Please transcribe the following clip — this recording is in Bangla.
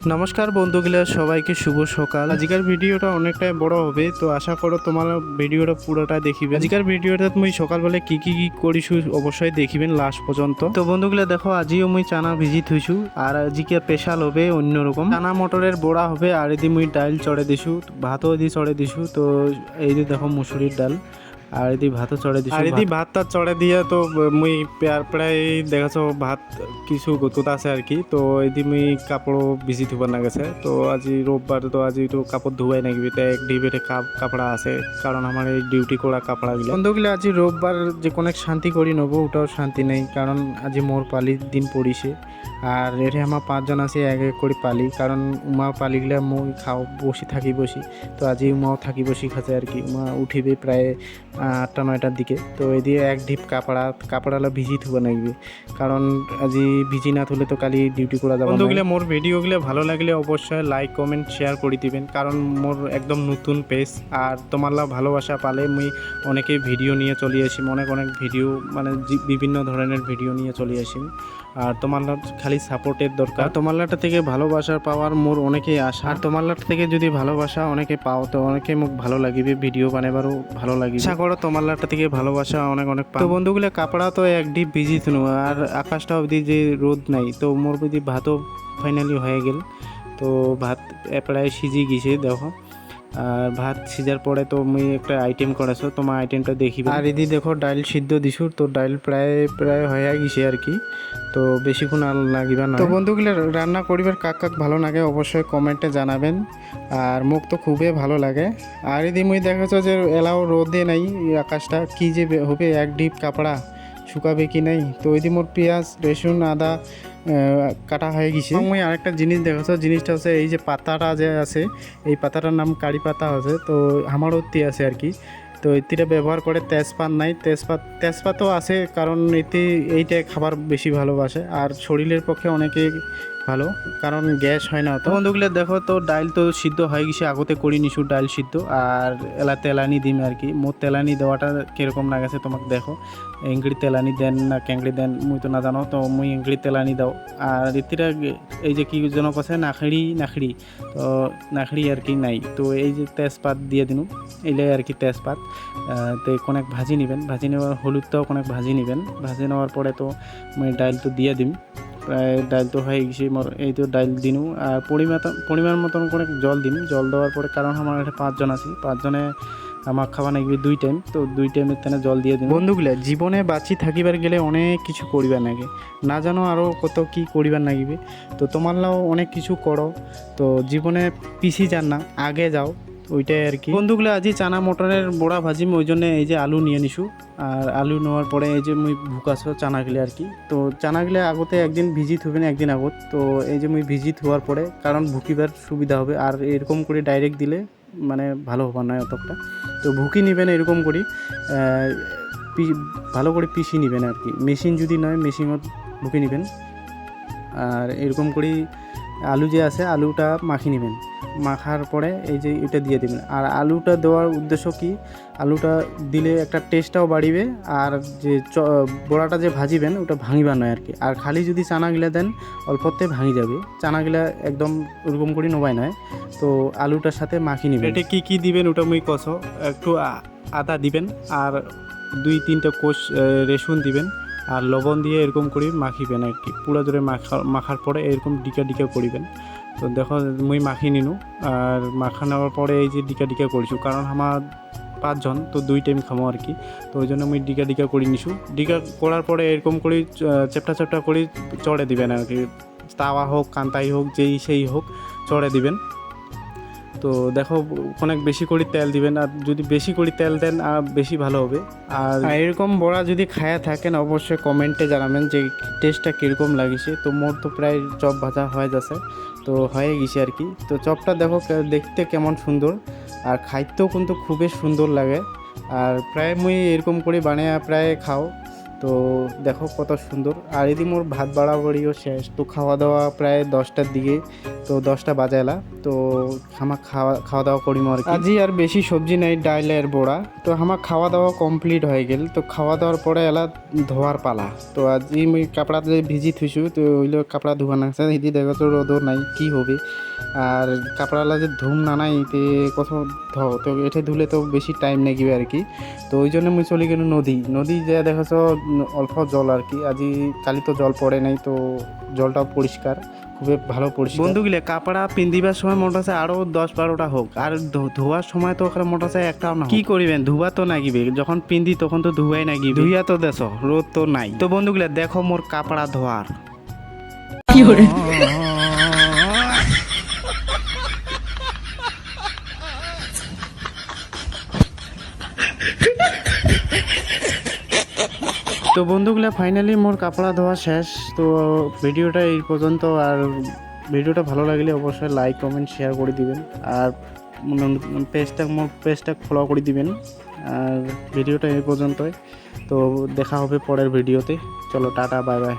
নমস্কার বন্ধুগুলা সবাইকে শুভ সকাল। আজকের ভিডিওটা অনেকটাই বড় হবে, তো আশা করো তোমার ভিডিওটা পুরোটা দেখিবে। আজকের ভিডিওটা তুমি সকালবেলা কি কি করিছু অবশ্যই দেখিবেন লাস্ট পর্যন্ত। তো বন্ধুগুলা দেখো, আজিও মুই চানা ভিজি থইছু আর আজকে স্পেশাল হবে অন্যরকম। চানা মটরের বড়া হবে, আর এদি মুই ডাল চড়ে দিছু, ভাতও এদি চড়ে দিছু, তো এই দেখো মুসুরির ডাল। আর এদি ভাতও চড়ে দিছু আর এদি ভাতটা চড়ে দিয়ে তো মুই প্রায় প্রায় দেখাছো ভাত কিছু গতুত আছে আর কি তো এদি মুই কাপড় ভিজি ধুব না গেছে তো আজি রোববার তো আজি তো কাপড় ধুয়াই নাগিবি তো এক ডিবেটে কাপড়া আছে কারণ আমার এই ডিউটি করা কাপড়াগুলো বন্ধুগুলো আজি রোববার যে কোনো শান্তি করি নেব ওটাও শান্তি নেই কারণ আজি মোর পালির দিন পড়িছে আর এরে আমার পাঁচজন আছে এক এক করে পালি কারণ উমা পালিগুলা মই খাও বসি থাকি বসি তো আজি উমাও থাকি বসি খাচ্ছে আর কি উমা উঠিবে প্রায় আটটা নয়টার দিকে। তো এদিকে এক ঢিপ কাপড়া কাপড়ালা ভিজি থুব নাগবে কারণ আজি ভিজি না থলে তো কালি ডিউটি করা যাবে বন্ধুগুলো মোর ভিডিওগুলো ভালো লাগলে অবশ্যই লাইক কমেন্ট শেয়ার করে দিবেন। কারণ মোর একদম নতুন পেজ আর তোমারলা ভালোবাসা পালে মুই অনেকে ভিডিও নিয়ে চলে আসি অনেক অনেক ভিডিও মানে বিভিন্ন ধরনের ভিডিও নিয়ে চলে আসি। আর তোমারলা খালি সাপোর্টের দরকার। তোমারলাটা থেকে ভালোবাসা পাওয়ার মোর অনেকেই আশা। আর তোমারলাটা থেকে যদি ভালোবাসা অনেকে পাও তো অনেকে মুখ ভালো লাগিবে ভিডিও বানাবারও ভালো লাগিবে। আশা তোমার লাটা থেকে ভালোবাসা অনেক অনেক। তো বন্ধুগুলো, কাপড়া তো এক ডিপ বিজি থুনু আর আকাশটা অবধি যে রোদ নাই, তো মোর বুঝি ভাতও ফাইনালি হয়ে গেল তো ভাত প্রায় সিজি গেছে, দেখো আর ভাত সিজার পরে তো মুই একটা আইটেম করেছ তোমার আইটেমটা দেখিবে আর এদি দেখো ডাইল সিদ্ধ দিছু তো ডাইল প্রায় প্রায় হয়ে গেছে আর কি। তো বেশিক্ষণ আর লাগিবা না। তো বন্ধুগুলো রান্না করিবার কাক কাক ভালো লাগে অবশ্যই কমেন্টে জানাবেন। আর মুখ তো খুবই ভালো লাগে। আর এদি মুই দেখাচ্ছ যে এলাও রোদে নাই আকাশটা কি যে হবে এক ডিপ কাপড়া শুকাবে কি নাই। তো ওইদি মোর পেঁয়াজ রসুন আদা কাটা হয়ে গেছে। আমি আরেকটা জিনিস দেখাচ্ছ, জিনিসটা হচ্ছে এই যে পাতাটা যে আছে, এই পাতাটার নাম কারি পাতা আছে, তো আমার অতি আছে আর কি। তো এটিটা ব্যবহার করে তেজপাত নাই, তেজপাত, তেজপাতও আছে, কারণ এতে এইটা খাবার বেশি ভালোবাসে। আর শরীরের পক্ষে অনেকে ভালো। কারণ গ্যাস হয় না তো। বন্ধুগুলো, দেখো তো, ডাইল তো সিদ্ধ হয়ে গেছে আগতে করি নিছু ডাইল সিদ্ধ। আর এলা তেলানি দিম আর কি। মোর তেলানি দেওয়াটা কীরকম গেছে তোমাকে দেখো। এংগড়ি তেলানি দেন না ক্যাংড়ি দেন, মুই তো না জানো, তো মুই এংগড়ি তেলানি দাও। আর এতিরা এই যে কি যেন কথা নাখড়ি নাখড়ি। তো নাখড়ি আর কি নাই। তো এই যে তেজপাত দিয়ে দিনু। এইলাই আর কি তেজপাত। তো কোনেক ভাজি নেবেন। ভাজি নেওয়ার হলুদটাও কোনেক ভাজি নেবেন। ভাজি নেওয়ার পরে তো মুই ডাইল তো দিয়ে দিম। প্রায় ডাইল তো হয়ে গেছে, এই তো ডাইল দিনু। আর পরিমাণ পরিমাণ মতন করে জল দিন। জল দেওয়ার পরে কারণ আমার এখানে পাঁচজন আছি। পাঁচজনে আমার খাওয়া নাগবে দুই টাইম তো দুই টাইমের তেনে জল দিয়ে দিন। বন্ধুগুলা, জীবনে বাঁচি থাকিবার গেলে অনেক কিছু করিবার লাগে না জানো আরও কত কি করিবার লাগিবে তো তোমার তোমারলাও অনেক কিছু করো। তো জীবনে পিছি যান না, আগে যাও। ওইটাই আর কি। বন্ধুগুলো আজই চানা মটরের বড়া ভাজিম ওই জন্য এই যে আলু নিয়ে নিছু আর আলু নেওয়ার পরে এই যে মুই ভুকাছো চানাগুলো আর কি। তো চানাগুলো আগতে একদিন ভিজি থুবেন একদিন আগত। তো এই যে মুই ভিজি থোয়ার পরে, কারণ ভুকিবার সুবিধা হবে। আর এরকম করে ডাইরেক্ট দিলে মানে ভালো হবার না অতটা। তো ভুকি নেবেন এরকম করি। ভালো করে পিষি নেবেন আর কি। মেশিন যদি নয় মেশিনত ভুকি নেবেন। আর এরকম করেই আলু যে আছে, আলুটা মাখি নেবেন। মাখার পরে এই যে এটা দিয়ে দেবেন। আর আলুটা দেওয়ার উদ্দেশ্য কি? আলুটা দিলে একটা টেস্টটাও বাড়িবে, আর যে বড়াটা যে ভাজিবেন, ওটা ভাঙিবার নয় আর কি আর খালি যদি চানাগুলা দেন, অল্পতে ভাঙি যাবে। চানাগুলা একদম ওরকম করে নবাই নয়। তো আলুটার সাথে মাখি নেবেন। এটা কি কি দিবেন ওটা মুই কষো একটু আদা দিবেন, আর দুই তিনটা কোষ রসুন দিবেন, আর লবণ দিয়ে এরকম করে মাখিবেন আর কি পুরো জোরে মাখা, মাখার পরে এরকম ডিকা ডিকা করিবেন। তো দেখো, মুই মাখি নিনু। আর মাখা নেওয়ার পরে এই যে ডিকা ডিকা করিছু, কারণ আমার পাঁচজন, তো দুই টাইম খামো আর কি। তো ওই জন্য মই ডিকা ডিকা করে নিছু। ডিকা করার পরে এরকম করে চেপটা চেপটা করে, চড়ে দিবেন আর কি। তাওয়া হোক, কান্তাই হোক, যেই সেই হোক, চড়ে দিবেন। তো দেখো, অনেক বেশি করে তেল দিবেন, আর যদি বেশি করে তেল দেন, আর বেশি ভালো হবে। আর এরকম বড়া যদি খায়া থাকেন, অবশ্যই কমেন্টে জানাবেন যে টেস্টটা কীরকম লাগিছে। তো মোর তো প্রায় চপ ভাজা হয়ে যাচ্ছে, তো হয়ে গেছে আর কি। তো চপটা দেখো দেখতে কেমন সুন্দর, আর খাইতেও কিন্তু খুবই সুন্দর লাগে। আর প্রায় মুই এরকম করে বানিয়ে প্রায় খাও। তো দেখো কত সুন্দর। আর এদি মোর ভাত বাড়াবাড়িও শেষ। তো খাওয়া দাওয়া প্রায় দশটার দিকে, তো দশটা বাজাইলা তো আমার খাওয়া খাওয়া দাওয়া করিম আর। আজি আর বেশি সবজি নাই ডাইলের বড়া। তো আমার খাওয়া দাওয়া কমপ্লিট হয়ে গেল। তো খাওয়া দাওয়ার পরে এলা ধোয়ার পালা। তো আজি মুই কাপড়া যে ভিজি থুইছো তো ওইলো কাপড়া ধোয়া নাকছে হিদি দেখো তো রোদও নাই, কি হবে? আর কাপড়ালা যে ধুম না নাই, তে কত ধো তো এঠে ধুলে তো বেশি টাইম নেগিবে আর কি। তো ওই জন্য মুই চলে গেল নদী। নদী যে দেখেছ অল্প জল আর কি। আজি কালি তো জল পড়ে নাই তো জলটাও পরিষ্কার খুবই ভালো পরিষ্কার। বন্ধুগুলো কাপড়া পিন্দিবার সময় মোট আছে আরও দশ বারোটা হোক আর ধোয়ার সময় তো ওখানে মোট আছে একটাও না কি করিবেন? ধুবা তো নাগিবে যখন পিন্দি তখন তো ধুয়াই নাগিবে। ধুইয়া তো দেশ রোদ তো নাই। তো বন্ধুগুলো দেখো মোর কাপড়া ধোয়ার। তো বন্ধুগুলা ফাইনালি মোর কাপড়া ধোয়া শেষ। তো ভিডিওটা এই পর্যন্ত, আর ভিডিওটা ভালো লাগলে অবশ্যই লাইক কমেন্ট শেয়ার করে দিবেন। আর পেজটা মোর পেজটা ফলো করে দিবেন। আর ভিডিওটা এই পর্যন্তই। তো দেখা হবে পরের ভিডিওতে। চলো, টাটা বাই বাই